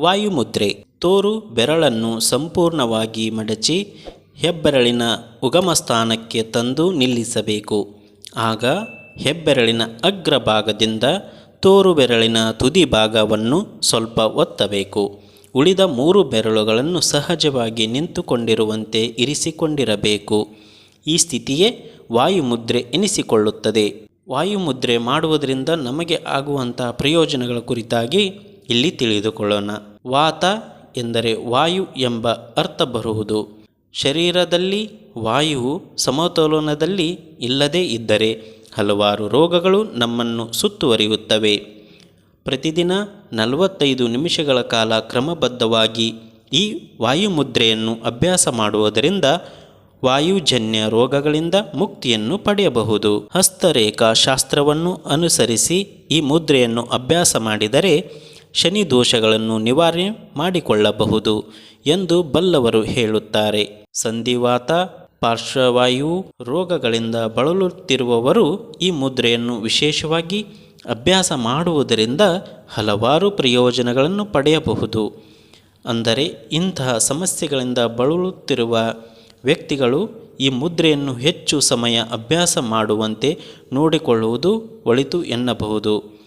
ವಾಯುಮುದ್ರೆ ತೋರು ಬೆರಳನ್ನು ಸಂಪೂರ್ಣವಾಗಿ ಮಡಚಿ ಹೆಬ್ಬೆರಳಿನ ಉಗಮ ಸ್ಥಾನಕ್ಕೆ ತಂದು ನಿಲ್ಲಿಸಬೇಕು. ಆಗ ಹೆಬ್ಬೆರಳಿನ ಅಗ್ರಭಾಗದಿಂದ ತೋರು ಬೆರಳಿನ ತುದಿ ಭಾಗವನ್ನು ಸ್ವಲ್ಪ ಒತ್ತಬೇಕು. ಉಳಿದ ಮೂರು ಬೆರಳುಗಳನ್ನು ಸಹಜವಾಗಿ ನಿಂತುಕೊಂಡಿರುವಂತೆ ಇರಿಸಿಕೊಂಡಿರಬೇಕು. ಈ ಸ್ಥಿತಿಯೇ ವಾಯುಮುದ್ರೆ ಎನಿಸಿಕೊಳ್ಳುತ್ತದೆ. ವಾಯುಮುದ್ರೆ ಮಾಡುವುದರಿಂದ ನಮಗೆ ಆಗುವಂತಹ ಪ್ರಯೋಜನಗಳ ಕುರಿತಾಗಿ ಇಲ್ಲಿ ತಿಳಿದುಕೊಳ್ಳೋಣ. ವಾತ ಎಂದರೆ ವಾಯು ಎಂಬ ಅರ್ಥ ಬರುವುದು. ಶರೀರದಲ್ಲಿ ವಾಯುವು ಸಮತೋಲನದಲ್ಲಿ ಇಲ್ಲದೇ ಇದ್ದರೆ ಹಲವಾರು ರೋಗಗಳು ನಮ್ಮನ್ನು ಸುತ್ತುವರಿಯುತ್ತವೆ. ಪ್ರತಿದಿನ ನಲವತ್ತೈದು ನಿಮಿಷಗಳ ಕಾಲ ಕ್ರಮಬದ್ಧವಾಗಿ ಈ ವಾಯುಮುದ್ರೆಯನ್ನು ಅಭ್ಯಾಸ ಮಾಡುವುದರಿಂದ ವಾಯುಜನ್ಯ ರೋಗಗಳಿಂದ ಮುಕ್ತಿಯನ್ನು ಪಡೆಯಬಹುದು. ಹಸ್ತರೇಖಾ ಶಾಸ್ತ್ರವನ್ನು ಅನುಸರಿಸಿ ಈ ಮುದ್ರೆಯನ್ನು ಅಭ್ಯಾಸ ಮಾಡಿದರೆ ಶನಿ ದೋಷಗಳನ್ನು ನಿವಾರಣೆ ಮಾಡಿಕೊಳ್ಳಬಹುದು ಎಂದು ಬಲ್ಲವರು ಹೇಳುತ್ತಾರೆ. ಸಂಧಿವಾತ, ಪಾರ್ಶ್ವವಾಯು ರೋಗಗಳಿಂದ ಬಳಲುತ್ತಿರುವವರು ಈ ಮುದ್ರೆಯನ್ನು ವಿಶೇಷವಾಗಿ ಅಭ್ಯಾಸ ಮಾಡುವುದರಿಂದ ಹಲವಾರು ಪ್ರಯೋಜನಗಳನ್ನು ಪಡೆಯಬಹುದು. ಅಂದರೆ, ಇಂತಹ ಸಮಸ್ಯೆಗಳಿಂದ ಬಳಲುತ್ತಿರುವ ವ್ಯಕ್ತಿಗಳು ಈ ಮುದ್ರೆಯನ್ನು ಹೆಚ್ಚು ಸಮಯ ಅಭ್ಯಾಸ ಮಾಡುವಂತೆ ನೋಡಿಕೊಳ್ಳುವುದು ಒಳಿತು ಎನ್ನಬಹುದು.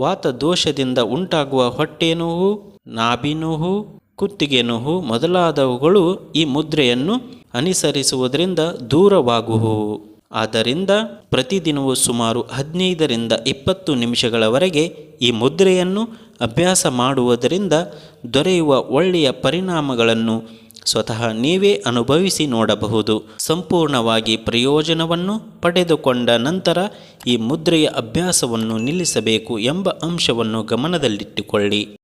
ವಾತ ದೋಷದಿಂದ ಉಂಟಾಗುವ ಹೊಟ್ಟೆ ನೋವು ನಾಭಿ ನೋವು ಕುತ್ತಿಗೆ ನೋವು ಮೊದಲಾದವುಗಳು ಈ ಮುದ್ರೆಯನ್ನು ಅನುಸರಿಸುವುದರಿಂದ ದೂರವಾಗುವು. ಆದ್ದರಿಂದ ಪ್ರತಿದಿನವೂ ಸುಮಾರು ಹದಿನೈದರಿಂದ ಇಪ್ಪತ್ತು ನಿಮಿಷಗಳವರೆಗೆ ಈ ಮುದ್ರೆಯನ್ನು ಅಭ್ಯಾಸ ಮಾಡುವುದರಿಂದ ದೊರೆಯುವ ಒಳ್ಳೆಯ ಪರಿಣಾಮಗಳನ್ನು ಸ್ವತಃ ನೀವೇ ಅನುಭವಿಸಿ ನೋಡಬಹುದು. ಸಂಪೂರ್ಣವಾಗಿ ಪ್ರಯೋಜನವನ್ನು ಪಡೆದುಕೊಂಡ ನಂತರ ಈ ಮುದ್ರೆಯ ಅಭ್ಯಾಸವನ್ನು ನಿಲ್ಲಿಸಬೇಕು ಎಂಬ ಅಂಶವನ್ನು ಗಮನದಲ್ಲಿಟ್ಟುಕೊಳ್ಳಿ.